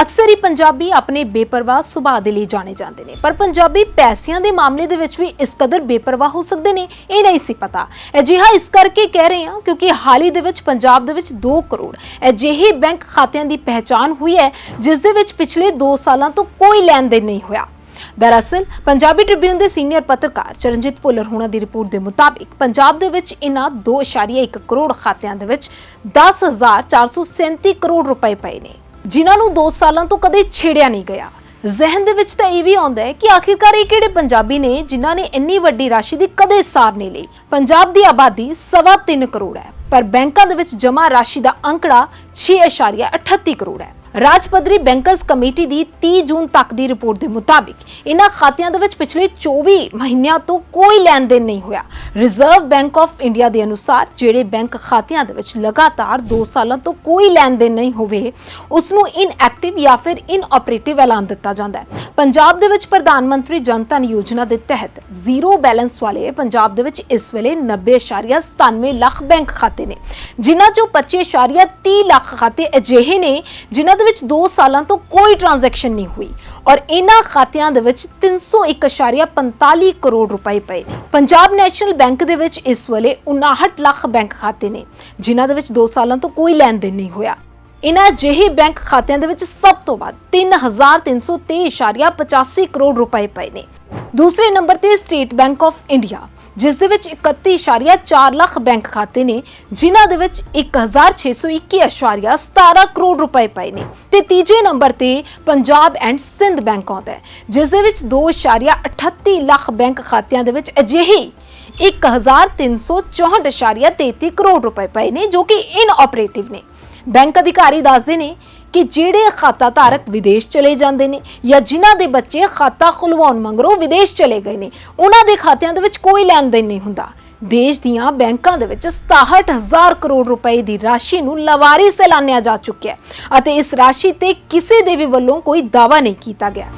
ਅਕਸਰ ਹੀ ਪੰਜਾਬੀ ਆਪਣੇ ਬੇਪਰਵਾਹ ਸੁਭਾਅ ਦੇ ਲਈ ਜਾਣੇ ਜਾਂਦੇ ਨੇ, ਪਰ ਪੰਜਾਬੀ ਪੈਸਿਆਂ ਦੇ ਮਾਮਲੇ ਦੇ ਵਿੱਚ ਵੀ ਇਸ ਕਦਰ ਬੇਪਰਵਾਹ ਹੋ ਸਕਦੇ ਨੇ, ਇਹ ਨਹੀਂ ਸੀ ਪਤਾ। ਅਜਿਹਾ ਇਸ ਕਰਕੇ ਕਹਿ ਰਹੇ ਹਾਂ ਕਿਉਂਕਿ ਹਾਲ ਹੀ ਦੇ ਵਿੱਚ ਪੰਜਾਬ ਦੇ ਵਿੱਚ 2 ਕਰੋੜ ਅਜਿਹੇ ਬੈਂਕ ਖਾਤਿਆਂ ਦੀ ਪਹਿਚਾਣ ਹੋਈ ਹੈ, ਜਿਸ ਦੇ ਵਿੱਚ ਪਿਛਲੇ 2 ਸਾਲਾਂ ਤੋਂ ਕੋਈ ਲੈਣ ਦੇਣ ਨਹੀਂ ਹੋਇਆ। ਦਰਅਸਲ, ਪੰਜਾਬੀ ਟ੍ਰਿਬਿਊਨ ਦੇ ਸੀਨੀਅਰ ਪੱਤਰਕਾਰ ਚਰਨਜੀਤ ਭੁੱਲਰ ਹੋਣਾ ਦੀ ਰਿਪੋਰਟ ਦੇ ਮੁਤਾਬਿਕ ਪੰਜਾਬ ਦੇ ਵਿੱਚ ਇਨ੍ਹਾਂ 2.1 ਕਰੋੜ ਖਾਤਿਆਂ ਦੇ ਵਿੱਚ 10437 ਕਰੋੜ ਰੁਪਏ ਪਏ ਨੇ। ਜਿਨ੍ਹਾਂ ਨੂੰ 2 ਸਾਲਾਂ ਤੋਂ ਕਦੇ ਛੇੜਿਆ ਨਹੀਂ ਗਿਆ। ਜ਼ਹਿਨ ਦੇ ਵਿੱਚ ਤਾਂ ਇਹ ਵੀ ਆਉਂਦਾ ਹੈ ਕਿ ਆਖਿਰਕਾਰ ਇਹ ਕਿਹੜੇ ਪੰਜਾਬੀ ਨੇ ਜਿਨ੍ਹਾਂ ਨੇ ਇੰਨੀ ਵੱਡੀ ਰਾਸ਼ੀ ਦੀ ਕਦੇ ਸਾਰ ਨਹੀਂ ਲਈ? ਪੰਜਾਬ ਦੀ ਆਬਾਦੀ ਸਵਾ ਤਿੰਨ ਕਰੋੜ ਹੈ, ਪਰ ਬੈਂਕਾਂ ਦੇ ਵਿੱਚ ਜਮ੍ਹਾਂ ਰਾਸ਼ੀ ਦਾ ਅੰਕੜਾ 6.38 ਕਰੋੜ ਹੈ। ਰਾਜ ਪੱਧਰੀ ਬੈਂਕਰਸ ਕਮੇਟੀ ਦੀ 30 ਜੂਨ ਤੱਕ ਦੀ ਰਿਪੋਰਟ ਦੇ ਮੁਤਾਬਿਕ ਇਹਨਾਂ ਖਾਤਿਆਂ ਦੇ ਵਿੱਚ ਪਿਛਲੇ 24 ਮਹੀਨਿਆਂ ਤੋਂ ਕੋਈ ਲੈਣ ਦੇਣ ਨਹੀਂ ਹੋਇਆ। ਰਿਜ਼ਰਵ ਬੈਂਕ ਆਫ ਇੰਡੀਆ ਦੇ ਅਨੁਸਾਰ ਜਿਹੜੇ ਬੈਂਕ ਖਾਤਿਆਂ ਦੇ ਵਿੱਚ ਲਗਾਤਾਰ 2 ਸਾਲਾਂ ਤੋਂ ਕੋਈ ਲੈਣ ਦੇਣ ਨਹੀਂ ਹੋਵੇ ਉਸ ਨੂੰ ਇਨਐਕਟਿਵ ਜਾਂ ਫਿਰ ਇਨਆਪਰੇਟਿਵ ਐਲਾਨ ਦਿੱਤਾ ਜਾਂਦਾ ਹੈ। ਪੰਜਾਬ ਦੇ ਵਿੱਚ ਪ੍ਰਧਾਨ ਮੰਤਰੀ ਜਨ ਧਨ ਯੋਜਨਾ ਦੇ ਤਹਿਤ ਜ਼ੀਰੋ ਬੈਲੈਂਸ ਵਾਲੇ ਪੰਜਾਬ ਦੇ ਵਿੱਚ ਇਸ ਵੇਲੇ 90.97 ਲੱਖ ਬੈਂਕ ਖਾਤੇ ਨੇ, ਜਿਨ੍ਹਾਂ ਚੋਂ 25.30 ਲੱਖ ਖਾਤੇ ਅਜਿਹੇ ਨੇ ਜਿਨ੍ਹਾਂ ਦੇ ਵਿੱਚ 2 ਸਾਲਾਂ ਤੋਂ ਕੋਈ ਟ੍ਰਾਂਜੈਕਸ਼ਨ ਨਹੀਂ ਹੋਈ ਔਰ ਇਹਨਾਂ ਖਾਤਿਆਂ ਦੇ ਵਿੱਚ 301.45 ਕਰੋੜ ਰੁਪਏ ਪਏ ਪੰਜਾਬ ਨੈਸ਼ਨਲ ਬੈਂਕ ਦੇ ਵਿੱਚ ਇਸ ਵੇਲੇ 59 ਲੱਖ ਬੈਂਕ ਖਾਤੇ ਨੇ, ਜਿਨ੍ਹਾਂ ਦੇ ਵਿੱਚ 2 ਸਾਲਾਂ ਤੋਂ ਕੋਈ ਲੈਣ ਦੇਣ ਨਹੀਂ ਹੋਇਆ। ਇਨ੍ਹਾਂ ਜਿਹੇ ਬੈਂਕ ਖਾਤਿਆਂ ਦੇ ਵਿੱਚ ਸਭ ਤੋਂ ਵੱਧ 3323.85 ਕਰੋੜ ਰੁਪਏ ਪਏ ਨੇ। ਦੂਸਰੇ ਨੰਬਰ ਤੇ ਸਟੇਟ ਬੈਂਕ ਆਫ ਇੰਡੀਆ, ਜਿਸ ਦੇ ਵਿੱਚ 31.4 ਲੱਖ ਬੈਂਕ ਖਾਤੇ ਨੇ, ਜਿਨ੍ਹਾਂ ਦੇ ਵਿੱਚ 1621.17 ਕਰੋੜ ਰੁਪਏ ਪਏ ਨੇ। ਤੇ ਤੀਜੇ ਨੰਬਰ ਤੇ ਪੰਜਾਬ ਐਂਡ ਸਿੰਧ ਬੈਂਕ ਆਉਂਦਾ ਹੈ, ਜਿਸ ਦੇ ਵਿੱਚ 2.38 ਲੱਖ ਬੈਂਕ ਖਾਤਿਆਂ ਦੇ ਵਿੱਚ ਅਜਿਹੀ 1364.33 ਕਰੋੜ ਰੁਪਏ ਪਏ ਨੇ, ਜੋ ਕਿ ਇਨਆਪਰੇਟਿਵ ਨੇ। ਬੈਂਕ ਅਧਿਕਾਰੀ ਦੱਸਦੇ ਨੇ ਕਿ ਜਿਹੜੇ ਖਾਤਾ ਧਾਰਕ ਵਿਦੇਸ਼ ਚਲੇ ਜਾਂਦੇ ਨੇ ਜਾਂ ਜਿਨ੍ਹਾਂ ਦੇ ਬੱਚੇ ਖਾਤਾ ਖੁਲਵਾਉਣ ਮੰਗਰੋਂ ਵਿਦੇਸ਼ ਚਲੇ ਗਏ ਨੇ, ਉਹਨਾਂ ਦੇ ਖਾਤਿਆਂ ਦੇ ਵਿੱਚ ਕੋਈ ਲੈਣ ਦੇਣ ਨਹੀਂ ਹੁੰਦਾ। ਦੇਸ਼ ਦੀਆਂ ਬੈਂਕਾਂ ਦੇ ਵਿੱਚ 67000 ਕਰੋੜ ਰੁਪਏ ਦੀ ਰਾਸ਼ੀ ਨੂੰ ਲਵਾਰੀ ਸੈਲਾਨਿਆ ਜਾ ਚੁੱਕਿਆ ਅਤੇ ਇਸ ਰਾਸ਼ੀ ਤੇ ਕਿਸੇ ਦੇ ਵੀ ਵੱਲੋਂ ਕੋਈ ਦਾਅਵਾ ਨਹੀਂ ਕੀਤਾ ਗਿਆ।